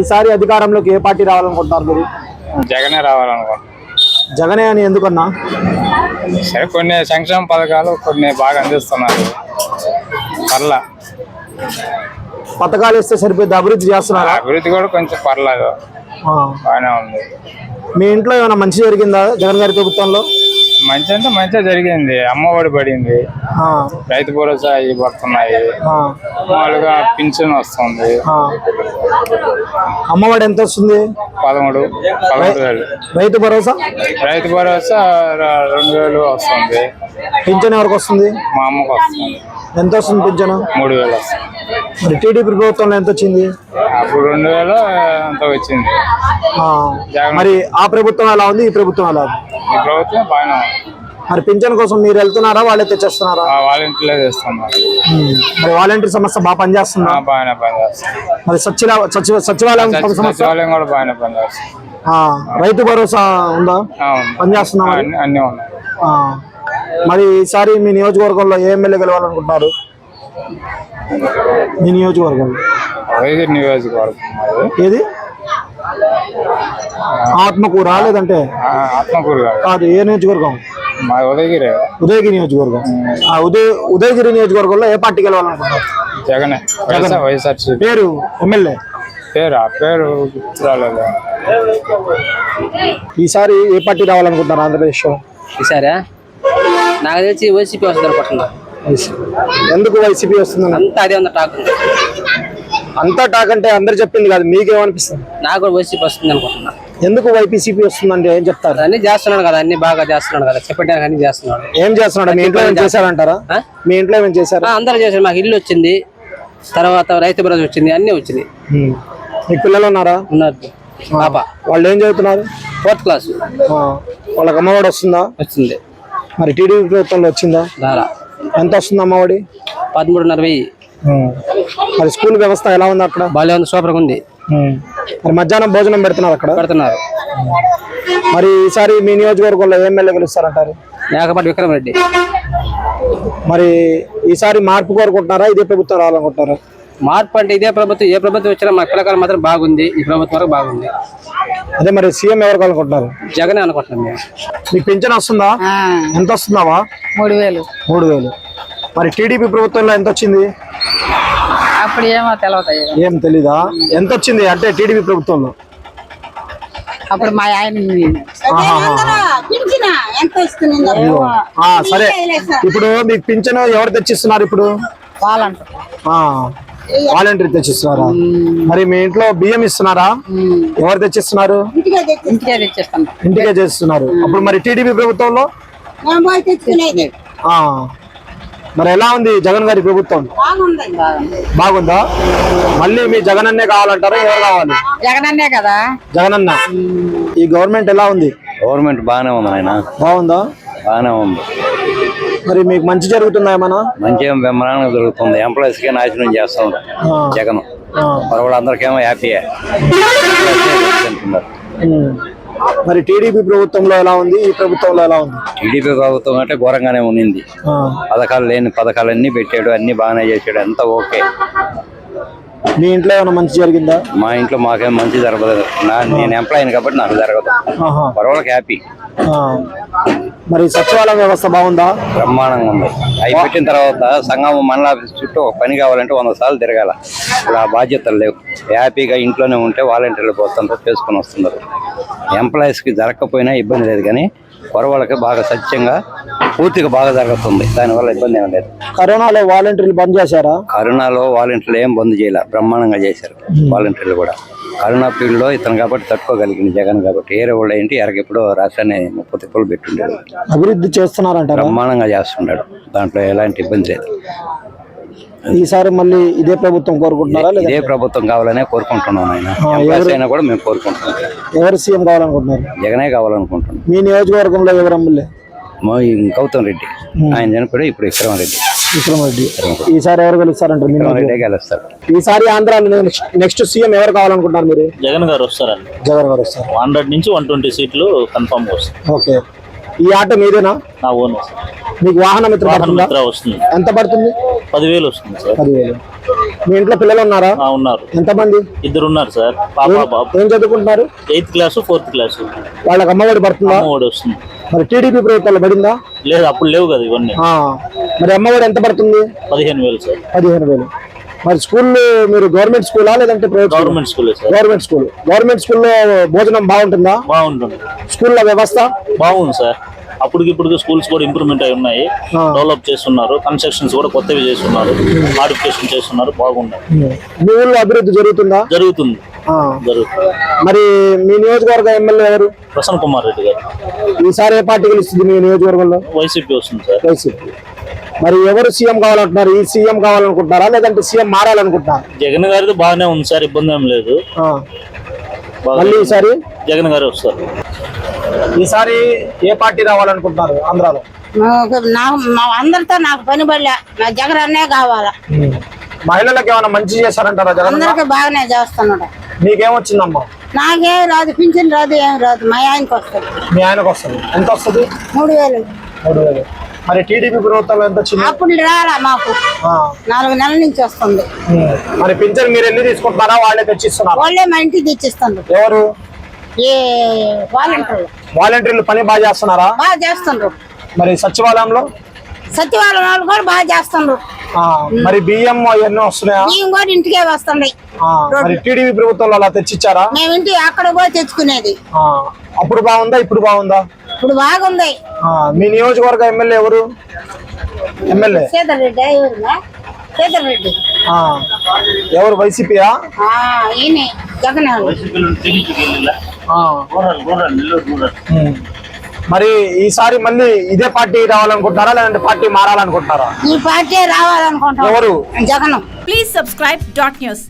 ఈసారి అధికారంలోకి ఏ పార్టీ రావాలనుకుంటున్నారు మీరు? జగనే రావాలనుకుంటున్నాం. జగనే అని ఎందుకన్నా? సరే కొన్ని సంక్షేమ పథకాలు కొన్ని బాగా అందిస్తున్నారు. పర్లా. పథకాలు ఇస్తే సరిపోద్ది అభివృద్ధి చేస్తున్నారా? అభివృద్ధి కూడా కొంచెం పర్లేదు. బాగానే ఉంది. మీ ఇంట్లో ఏమైనా మంచి జరిగిందా జగన్ గారి ప్రభుత్వంలో? మంచి అంటే మంచిగా జరిగింది. అమ్మఒడి పడింది. రైతు భరోసా అవి పడుతున్నాయి. మామూలుగా పింఛన్ వస్తుంది. అమ్మఒడి ఎంత వస్తుంది? పదమూడు పదమూడు వేలు. రైతు భరోసా? రైతు భరోసా రెండు వేలు వస్తుంది. పింఛన్ ఎవరికి వస్తుంది? మా అమ్మకు వస్తుంది. ఎంత వస్తుంది పింఛను? మూడు వేలు వస్తుంది. మరి టీడీపీ ప్రభుత్వంలో ఎంత వచ్చింది? అప్పుడు రెండు వేలు అంత వచ్చింది. జగన్ మరి ఆ ప్రభుత్వం ఎలా ఉంది? ఈ ప్రభుత్వం ఎలా ఉంది? ఈ ప్రభుత్వం బాగానే ఉంది. మరి పింఛన్ కోసం మీరు వెళ్తున్నారా? వాళ్ళే తెచ్చేస్తున్నారా? ఆ ఇంట్లో చేస్తున్నారు. ఉమ్. మరి వాలంటీర్ సంస్థ బాగా పనిచేస్తుందా? ఆ, బాగానే మరి సచివ సచివ సచివాలయం సంస్థ సచివాలయం కూడా బాగానే పనిచేస్తుంది. ఆ, రైతు భరోసా ఉందా? ఆ, ఉంది. పనిచేస్తుందా మరి? అన్ని అన్నీ ఉన్నాయి. ఆ. మరి ఈసారి మీ నియోజకవర్గంలో ఏ ఎమ్మెల్యే గెలవాలనుకుంటున్నారు? మీ నియోజకవర్గం? అది ఏది? ఆత్మకూర లేదంటే? ఆ, ఆత్మకూరు కాదు. ఏ నియోజకవర్గం? మా ఉదయగిరి. ఉదయగిరి నియోజకవర్గం. ఆ ఉదయ ఉదయగిరి నియోజకవర్గంలో ఏ పార్టీ గెలవాలనుకుంటున్నారు? జగనే. వైఎస్ఆర్ వైఎస్ఆర్సీపీ. పేరు ఎమ్మెల్యే? పేరు ఆ పేరు రాలేదు ఈసారి ఏ పార్టీ రావాలనుకుంటున్నారు ఆంధ్రప్రదేశ్లో? ఈసారా? నాకు తెలిసి వైసీపీ వస్తుంది అనుకుంటున్నా ఎందుకు వైసీపీ వస్తుందని అంతా అదే ఉంది. టాక్ అంతా టాక్ అంటే అందరు చెప్పింది కాదు మీకేమనిపిస్తుంది? నాకు కూడా వైసీపీ వస్తుంది అనుకుంటున్నా. ఎందుకు వైపీసీపీ వస్తుందంటే ఏం చెప్తారు? అన్ని చేస్తున్నాడు కదా అన్ని బాగా చేస్తున్నాడు కదా చెప్పడానికి అన్ని చేస్తున్నాడు. ఏం చేస్తున్నాడు? మీ ఇంట్లో చేశారంటారా? మీ ఇంట్లో ఏమైనా చేశారా? అందరూ చేశారు. మాకు ఇల్లు వచ్చింది. తర్వాత రైతు భరోసా వచ్చింది అన్ని వచ్చింది. మీకు పిల్లలు ఉన్నారా? ఉన్నారు. పాప. వాళ్ళు ఏం చదువుతున్నారు? Fourth class. వాళ్ళకి అమ్మఒడి వస్తుందా? వచ్చింది మరి టీడీపీ ప్రభుత్వంలో వచ్చిందా? దారా ఎంత వస్తుంది అమ్మఒడి పదమూడున్నర వెయ్యి. మరి స్కూల్ వ్యవస్థ ఎలా ఉంది అక్కడ? బాగా ఉంది సూపర్గా ఉంది. మరి మధ్యాహ్నం భోజనం పెడుతున్నారు అక్కడ? పెడుతున్నారు. మరి ఈసారి మీ నియోజకవర్గంలో ఎమ్మెల్యే గెలుస్తారంటారు? మేకపాటి విక్రమరెడ్డి. మరి ఈసారి మార్పు కోరుకుంటున్నారా? ఇదే ప్రభుత్వం రావాలనుకుంటున్నారా? మార్పు అంటే ఇదే ప్రభుత్వం ఏ ప్రభుత్వం వచ్చినా మా పిల్లకాయలు మాత్రం బాగుంది ఈ ప్రభుత్వం వరకు బాగుంది. అదే మరి సీఎం ఎవరు కావాలనుకుంటున్నారు జగనే అనుకుంటున్నాం మేము. మీకు పింఛన్ వస్తుందా? ఎంత వస్తుందావా? మూడు వేలు. మూడు వేలు. మరి టీడీపీ ప్రభుత్వంలో ఎంత వచ్చింది? అప్పుడు ఏమో తెలియదు ఏం తెలీదా? ఎంత వచ్చింది అంటే టీడీపీ ప్రభుత్వంలో? అప్పుడు మా ఆయన సరే. ఇప్పుడు మీకు పింఛన్ ఎవరు తెచ్చిస్తున్నారు ఇప్పుడు? వాలంటీర్ తెచ్చిస్తున్నారా? మరి మీ ఇంట్లో బియ్యం ఇస్తున్నారా? ఎవరు తెచ్చిస్తున్నారు? ఇంటికే చేస్తున్నారు. అప్పుడు మరి టీడీపీ ప్రభుత్వంలో? మరి ఎలా ఉంది జగన్ గారి ప్రభుత్వం? బాగుంది. బాగుందా? మళ్ళీ మీ జగన్ అన్నే కావాలంటారా? ఎవరు కావాలి? జగనన్నే కదా. జగనన్న. ఈ గవర్నమెంట్ ఎలా ఉంది? గవర్నమెంట్ బాగానే ఉంది నాయన. బాగుందా? బాగానే ఉంది. మరి మీకు మంచి జరుగుతుందా ఏమన్నా మంచిగా బ్రహ్మాండంగా జరుగుతుంది. ఎంప్లాయీస్కి నాశనం చేస్తుంది ఆ, జగన్. ఆ, మరి వాళ్ళందరికేమో హ్యాపీయే. మరి టీడీపీ ప్రభుత్వంలో ఎలా ఉంది? ఈ ప్రభుత్వంలో ఎలా ఉంది? టీడీపీ ప్రభుత్వం అంటే ఘోరంగానే ఉన్నింది. పథకాలు లేని పథకాలు అన్ని పెట్టాడు అన్ని బాగానే చేసాడు అంతా ఓకే. మీ ఇంట్లో ఏమైనా మంచి జరిగిందా? మా ఇంట్లో మాకేం మంచి జరగదు నా నేను ఎంప్లాయీని కాబట్టి నాకు జరగదు. పర్వాలకు హ్యాపీ. మరి సచివాలయం వ్యవస్థ బాగుందా? బ్రహ్మాండంగా ఉంది. అవి పెట్టిన తర్వాత సంఘం మండల ఆఫీస్ చుట్టూ ఒక పని కావాలంటే వంద సార్లు తిరగాల. ఇప్పుడు ఆ బాధ్యతలు లేవు. హ్యాపీగా ఇంట్లోనే ఉంటే వాలంటీర్లు పోతుంటారు చేసుకుని వస్తున్నారు ఎంప్లాయీస్కి జరగకపోయినా ఇబ్బంది లేదు కానీ కొరవాళ్ళకి బాగా సత్యంగా పూర్తిగా బాగా జరుగుతుంది. దానివల్ల ఇబ్బంది ఏం లేదు. కరోనాలో వాలంటీర్లు బంద్ చేశారా? కరోనాలో వాలంటీర్లు ఏం బంద్ చేయలే బ్రహ్మాండంగా చేశారు వాలంటీర్లు కూడా. కరోనా పీరియడ్లో ఇతను కాబట్టి తట్టుకోగలిగింది జగన్ కాబట్టి. ఏరే వాళ్ళు ఏంటి ఎరగెప్పుడో రాష్ట్రాన్ని ముప్పై తిప్పులు పెట్టుండేది అభివృద్ధి చేస్తున్నారంటారా? బ్రహ్మాండంగా చేస్తున్నాడు దాంట్లో ఎలాంటి ఇబ్బంది లేదు. ఈసారి మళ్ళీ ఇదే ప్రభుత్వం కోరుకుంటున్నారా లేదా ఇదే ప్రభుత్వం కావాలనే కోరుకుంటున్నాం ఆయన. కూడా మేము కోరుకుంటున్నాం. ఎవరు సీఎం కావాలనుకుంటున్నారు? జగనే కావాలనుకుంటున్నాం. మీ నియోజకవర్గంలో ఎవరు ఎమ్మెల్యే? గౌతమ్ రెడ్డి. ఆయన చనిపోయి ఇప్పుడు విక్రమ్ రెడ్డి విక్రమరెడ్డి. ఈసారి ఎవరు విక్రమ్? రెడ్డి గెలుస్తాడు ఈసారి ఆంధ్రాలో నెక్స్ట్ సీఎం ఎవరు కావాలనుకుంటున్నారు మీరు? జగన్ గారు వస్తారండి. జగన్ గారు వస్తారు. హండ్రెడ్ నుంచి వన్ ట్వంటీ సీట్లు కన్ఫర్మ్ వస్తాయి. ఓకే. ఈ ఆటో మీదేనా? నా ఓన్. మీకు వాహన మిత్ర పడుతుందా? వస్తుంది. ఎంత పడుతుంది? పదివేలు వస్తుంది సార్. పదివేలు. మీ ఇంట్లో పిల్లలు ఉన్నారా? ఆ, ఉన్నారు. ఎంతమంది? ఇద్దరు ఉన్నారు సార్. పాప బాబు. ఏం చదువుకుంటున్నారు? Eighth class fourth class. వాళ్ళకి అమ్మఒడి పడుతుందా? అమ్మఒడి వస్తుంది. మరి టీడీపీ ప్రభుత్వంలో పడిందా? లేదు అప్పుడు లేవు కదా ఇవన్నీ. ఆ, మరి అమ్మఒడి ఎంత పడుతుంది? పదిహేను వేలు సార్. పదిహేను వేలు. మరి స్కూల్ మీరు గవర్నమెంట్ స్కూలా లేదంటే? గవర్నమెంట్ స్కూలే సార్. Government school. గవర్నమెంట్ స్కూల్లో భోజనం బాగుంటుందా? బాగుంటుంది. స్కూల్లో వ్యవస్థ? బాగుంది సార్. అప్పటికి ఇప్పుడు స్కూల్స్ కూడా ఇంప్రూవ్మెంట్ అయి ఉన్నాయి. డెవలప్ చేస్తున్నారు. కన్స్ట్రక్షన్స్ కూడా కొత్తవి చేస్తున్నారు. మాడిఫికేషన్ చేస్తున్నారు. బాగున్నాయి. మీ ఊళ్ళో అభివృద్ధి జరుగుతుందా. జరుగుతుంది. మరి మీ నియోజకవర్గ ఎమ్మెల్యే ఎవరు? ప్రసన్న కుమార్ రెడ్డి గారు. ఈసారి ఏ పార్టీ గెలుస్తుంది మీ నియోజకవర్గంలో? వైసీపీ వస్తుంది సార్. వైసీపీ. మరి ఎవరు సీఎం కావాలంటున్నారు? ఈ సీఎం కావాలనుకుంటున్నారా? లేదంటే సీఎం మారాలనుకుంటున్నారా? జగన్ గారిది బాగానే ఉంది సార్ ఇబ్బంది ఏం లేదు. మళ్ళీ ఈసారి? జగన్ గారు వస్తారు. ఈసారి ఏ పార్టీ రావాలనుకుంటున్నారు ఆంధ్రాలో? మా అందరితో నాకు పని పడలే. నా జగన్ అన్నే కావాలా. మహిళలకు ఏమైనా మంచి చేశారంటారా జగన్ అందరికి బాగానే చేస్తున్నాడు. మీకేమొచ్చిందమ్మా నాకేం రాదు పింఛన్ రాదు ఏం రాదు. మా ఆయనకి వస్తుంది. మీ ఆయనకు వస్తుంది. ఎంత వస్తుంది? మూడు వేలు. మూడు వేలు. మరి టీడీపీ ప్రభుత్వంలో ఎంత వచ్చింది? అప్పుడు రాలా మాకు. ఆ. నాలుగు నెలల నుంచి వస్తుంది. ఉమ్. మరి పింఛన్ మీరు వెళ్ళి తీసుకుంటున్నారా? వాళ్ళే తెచ్చిస్తున్నారా? వాళ్ళే మా ఇంటికి తెచ్చిస్తుండ్రు ఎవరు? ఏ వాలంటీర్లు. వాలంటీర్లు పని బాగా చేస్తున్నారా? బాగా చేస్తుండ్రు. మరి సచివాలయంలో? సచివాలయం వాళ్ళు కూడా బాగా చేస్తుండ్రు. మరి బియ్యం అవన్నీ వస్తున్నాయా? బియ్యం కూడా ఇంటికే వస్తుంది. ఆ, మరి టీడీపీ ప్రభుత్వంలో అలా తెచ్చిచ్చారా? మేము ఇంటి అక్కడ పోయి తెచ్చుకునేది. ఆ, అప్పుడు బాగుందా ఇప్పుడు బాగుందా? ఇప్పుడు బాగుంది. ఆ, మీ నియోజకవర్గ ఎమ్మెల్యే ఎవరు? ఎమ్మెల్యే? సీతల్ రెడ్డి సీతల్ రెడ్డి ఆ, ఎవరు వైసీపీయా? జగన్. మరి ఈసారి మళ్ళీ ఇదే పార్టీ రావాలనుకుంటున్నారా? లేదంటే పార్టీ మారాలనుకుంటున్నారా? ఈ పార్టీ రావాలనుకుంటాం ఎవరు? Jagan. Please subscribe dot news.